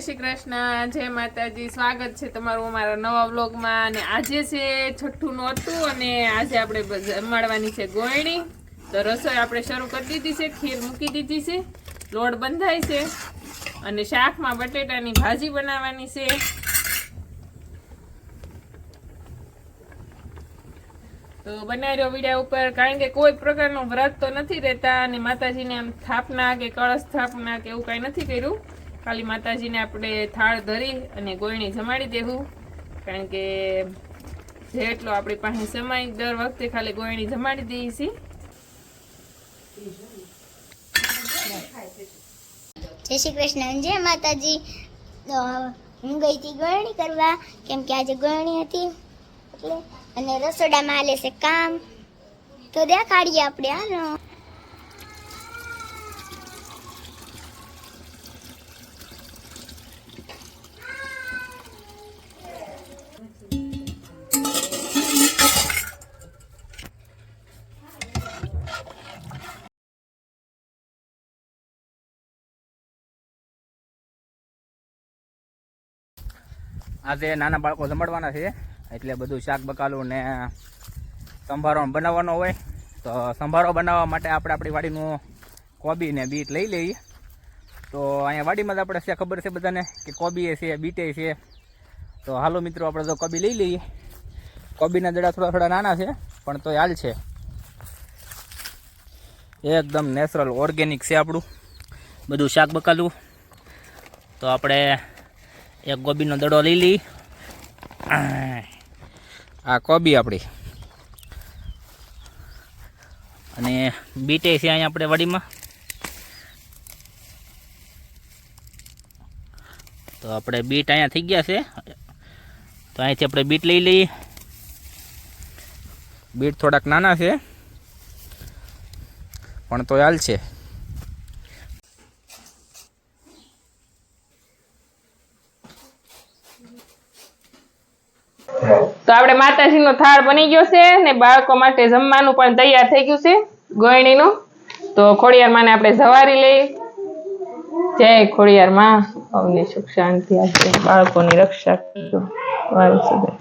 શ્રી કૃષ્ણ, જય માતાજી. સ્વાગત છે તમારું અમારા નવા વ્લોગમાં. અને આજે છે છઠ્ઠું નહોતું અને આજે આપણે જમાડવાની છે ગોયણી. તો રસોઈ આપણે શરૂ કરી દીધી છે, ખીર મૂકી દીધી છે. લોટ બંધાય છે. અને શાકમાં બટેટાની ભાજી બનાવવાની છે. તો બનાવ્યો વીડિયો ઉપર, કારણ કે કોઈ પ્રકારનું વ્રત તો નથી રહેતા અને માતાજીને આમ સ્થાપના કે કળશ સ્થાપના કે એવું કાંઈ નથી કર્યું. ખાલી માતાજીને આપણે થાળ ધરી અને ગોળણી જમાડી દેવું કારણ કે જેટલો આપણી પાસે સમય, દર વખતે ખાલી ગોળણી જમાડી દઈએ છીએ. જય શ્રી કૃષ્ણ. જય માતાજી. હું ગઈ હતી ગરણી કરવા, કેમ કે આજે ગરણી હતી. એટલે અને રસોડામાં હાલે છે કામ. તો દેખાડીએ આપણે, હાલો. આજે નાના બાળકો જમાડવાના છે. એટલે બધું શાક બકાલું ને સંભારો બનાવવાનો હોય. તો સંભારો બનાવવા માટે આપણે આપણી વાડીનું કોબી ને બીટ લઈ લઈએ. તો અહીંયા વાડીમાં જ આપણે છે, ખબર છે બધાને કે કોબી છે, બીટે છે. તો હાલો મિત્રો, આપણે તો કોબી લઈ લઈએ. કોબીના દડા થોડા થોડા નાના છે, પણ તો હાલ છે. એકદમ નેચરલ ઓર્ગેનિક છે આપણું. બધું શાક બકાલું. તો આપણે એક ગોબીનો દડો લઈ લઈ. આ કોબી આપણી અને બીટે છે અહીંયા આપણે વાડીમાં. તો આપણે બીટ અહીંયા થઈ ગયા છે. તો અહીંથી આપણે બીટ લઈ લઈએ બીટ થોડાક નાના છે. પણ તો હાલ છે. તો આપણે માતાજીનો થાળ બની ગયો છે ને બાળકો માટે જમવાનું પણ તૈયાર થઈ ગયું છે ગોયણીનું. તો ખોડિયાર માને આપણે જવારી લઈ. જય ખોડિયાર માં અવની સુખ શાંતિ આપજો. બાળકોની રક્ષા કરજો. વારે સુધી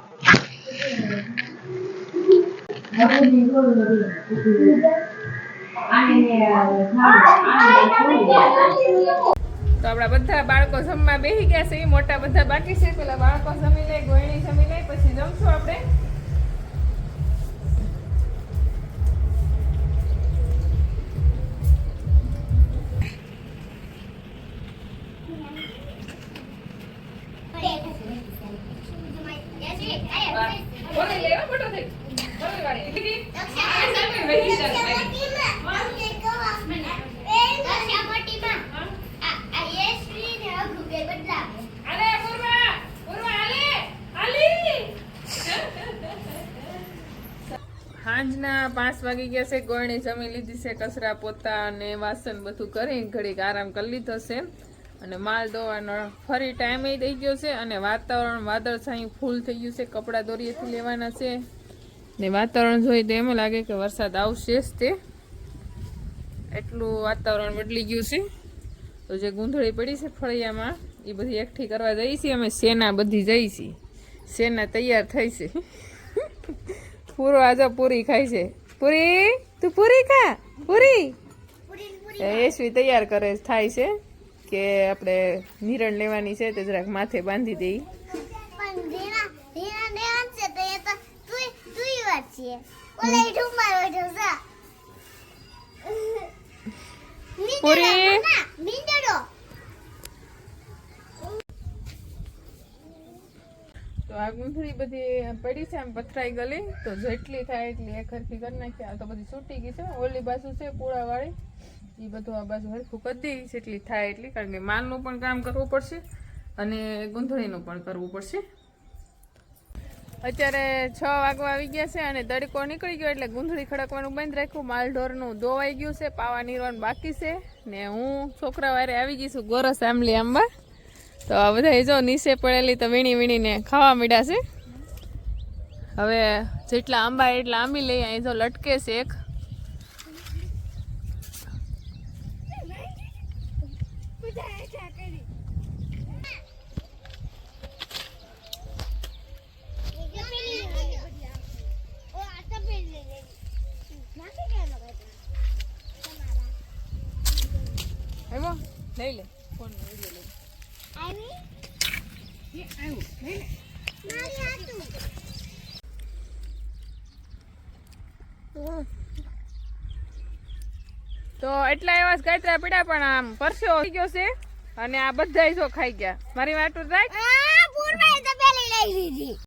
તો આપણા બધા બાળકો જમવા બેસી ગયા છે. મોટા બધા બાકી છે. પેલા બાળકો જમી લે. સાંજના પાંચ વાગી ગયા છે ગોળણી જમી લીધી છે, કચરા પોતા અને વાસણ બધું કરી ઘડીક આરામ કરી લીધો છે. અને માલ દોવાનો ફરી ટાઈમ થઈ ગયો છે અને વાતાવરણ વાદળછાયું ફૂલ થઈ ગયું છે. કપડાં દોરીએથી લેવાના છે. ને વાતાવરણ જોઈ તો એમ લાગે કે વરસાદ આવશે જ તે. એટલું વાતાવરણ બદલી ગયું છે. તો જે ગૂંધળી પડી છે ફળિયામાં એ બધી એકઠી કરવા જઈ છીએ અમે. સેના બધી જઈ છીએ. સેના તૈયાર થઈ છે. પૂરો આજો પૂરી ખાય છે. પૂરી? તું પૂરી ખા? પૂરી? યશવી તૈયાર કરે થાય છે. કે આપણે નિરણ લેવાની છે તે જરાક માથે બાંધી દઈ. તો આ ગૂંથળી બધી પડી છે આમ પથરાઈ ગલી. તો જેટલી થાય એટલી એક હરખી કરી નાખી. આ તો બધી છૂટી ગઈ છે ઓલી બાજુ છે પૂળાવાળી એ બધું આ બાજુ હરખું કરી દઈ જેટલી થાય એટલી, કારણ કે માલનું પણ કામ કરવું પડશે અને ગૂંથળીનું પણ કરવું પડશે. અત્યારે છ વાગવા આવી ગયા છે અને તડકો નીકળી ગયો, એટલે ગૂંધળી ખડકવાનું બંધ રાખ્યું. માલ ઢોરનું દોવાઈ ગયું છે, પાવા નીરવાનું બાકી છે. ને હું છોકરા વારે આવી ગઈ છું ગોરસ આંબલી આંબા. તો આ બધા જો નીચે પડેલી તો વીણી વીણીને ખાવા મીડ્યા છે. હવે જેટલા આંબા એટલા આંબી લઈ અહીં જો લટકે છે એક. આવ્યો લઈ લે. ફોન વિડિયો લઈ આવી એ આવ્યો લઈ લે. મારી હાથું તો એટલા એવા જ ગાયત્રા પીડા, પણ આમ પરસ્યો થઈ ગયો છે અને આ બધા જો ખાઈ ગયા. મારી વાટું લીધી.